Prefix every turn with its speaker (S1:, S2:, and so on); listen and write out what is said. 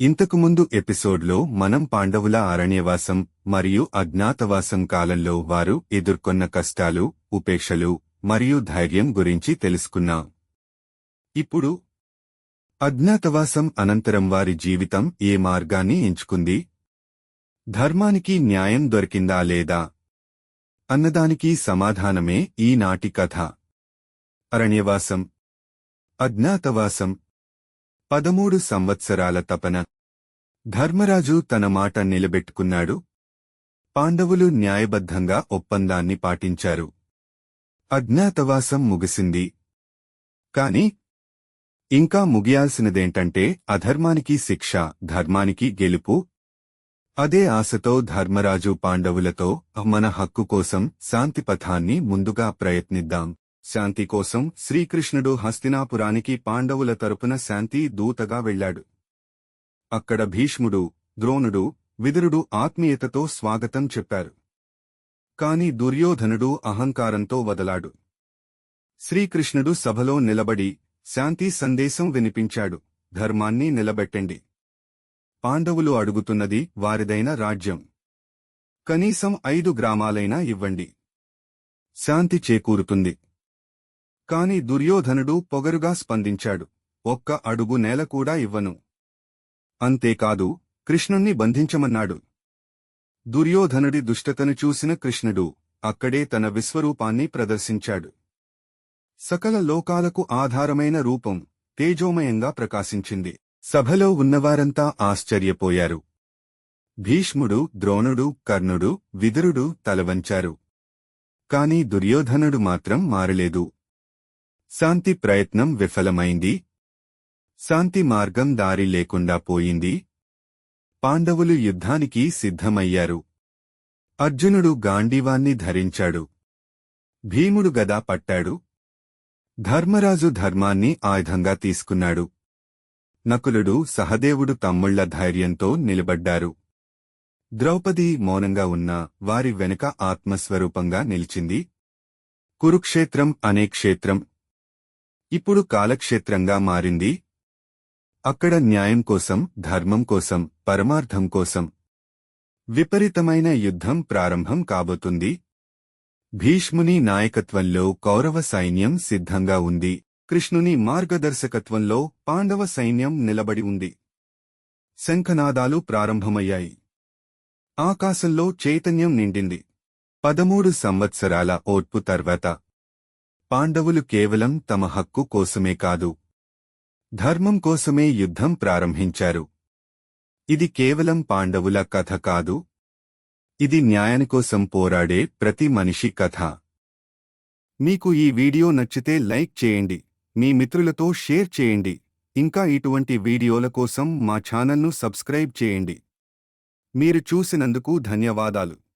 S1: ఇంతకుముందు ఎపిసోడ్లో మనం పాండవుల అరణ్యవాసం మరియు అజ్ఞాతవాసం కాలంలో వారు ఎదుర్కొన్న కష్టాలు ఉపేక్షలు మరియు ధైర్యం గురించి తెలుసుకున్నాం. ఇప్పుడు అజ్ఞాతవాసం అనంతరం వారి జీవితం ఏ మార్గాన్ని ఎంచుకుంది? ధర్మానికి న్యాయం దొరికిందా లేదా? అన్నదానికి సమాధానమే ఈనాటి కథ. అరణ్యవాసం అజ్ఞాతవాసం పదమూడు సంవత్సరాల తపన. ధర్మరాజు తన మాట నిలబెట్టుకున్నాడు. పాండవులు న్యాయబద్ధంగా ఒప్పందాన్ని పాటించారు. అజ్ఞాతవాసం ముగిసింది. కాని ఇంకా ముగియాల్సినదేంటంటే అధర్మానికి శిక్ష ధర్మానికి గెలుపు. అదే ఆశతో ధర్మరాజు పాండవులతో మన హక్కు కోసం శాంతిపథాన్ని ముందుగా ప్రయత్నిద్దాం. శాంతి కోసం శ్రీకృష్ణుడు హస్తినాపురానికి పాండవుల తరపున శాంతి దూతగా వెళ్ళాడు. అక్కడ భీష్ముడు ద్రోణుడు విదురుడు ఆత్మీయతతో స్వాగతం చెప్పారు. కాని దుర్యోధనుడు అహంకారంతో వదలాడు. శ్రీకృష్ణుడు సభలో నిలబడి శాంతి సందేశం వినిపించాడు. ధర్మాన్ని నిలబెట్టండి. పాండవులు అడుగుతున్నది వారిదైన రాజ్యం. కనీసం ఐదు గ్రామాలైనా ఇవ్వండి. శాంతి చేకూరుతుంది. కాని దుర్యోధనుడు పొగరుగా స్పందించాడు. ఒక్క అడుగు నేల కూడా ఇవ్వను. అంతేకాదు కృష్ణుణ్ణి బంధించమన్నాడు. దుర్యోధనుడి దుష్టతను చూసిన కృష్ణుడు అక్కడే తన విశ్వరూపాన్ని ప్రదర్శించాడు. సకల లోకాలకు ఆధారమైన రూపం తేజోమయంగా ప్రకాశించింది. సభలో ఉన్నవారంతా ఆశ్చర్యపోయారు. భీష్ముడు ద్రోణుడు కర్ణుడు విదురుడు తలవంచారు. కాని దుర్యోధనుడు మాత్రం మారలేదు. శాంతి ప్రయత్నం విఫలమైంది. శాంతి మార్గం దారి లేకుండా పోయింది. పాండవులు యుద్ధానికి సిద్ధమయ్యారు. అర్జునుడు గాంధీవాన్ని ధరించాడు. భీముడు గదా పట్టాడు. ధర్మరాజు ధర్మాన్ని ఆయుధంగా తీసుకున్నాడు. నకులుడు సహదేవుడు తమ్ముళ్ళ ధైర్యంతో నిలబడ్డారు. ద్రౌపది మౌనంగా ఉన్న వారి వెనుక ఆత్మస్వరూపంగా నిలిచింది. కురుక్షేత్రం అనే క్షేత్రం ఇప్పుడు కాలక్షేత్రంగా మారింది. అక్కడ న్యాయం కోసం ధర్మం కోసం పరమార్థం కోసం విపరీతమైన యుద్ధం ప్రారంభం కాబోతుంది. భీష్ముని నాయకత్వంలో కౌరవ సైన్యం సిద్ధంగా ఉంది. కృష్ణుని మార్గదర్శకత్వంలో పాండవ సైన్యం నిలబడి ఉంది. శంఖనాదాలు ప్రారంభమయ్యాయి. ఆకాశంలో చైతన్యం నిండింది. పదమూడు సంవత్సరాల ఓర్పు తర్వాత పాండవులు కేవలం తమ హక్కు కోసమే కాదు. ధర్మం కోసమే యుద్ధం ప్రారంభించారు. ఇది కేవలం పాండవుల కథ కాదు. ఇది న్యాయానికోసం పోరాడే ప్రతి మనిషి కథ. మీకు ఈ వీడియో నచ్చితే లైక్ చేయండి. మీ మిత్రులతో షేర్ చేయండి. ఇంకా ఇటువంటి వీడియోల కోసం మా ఛానల్ను సబ్స్క్రైబ్ చేయండి. మీరు చూసినందుకు ధన్యవాదాలు.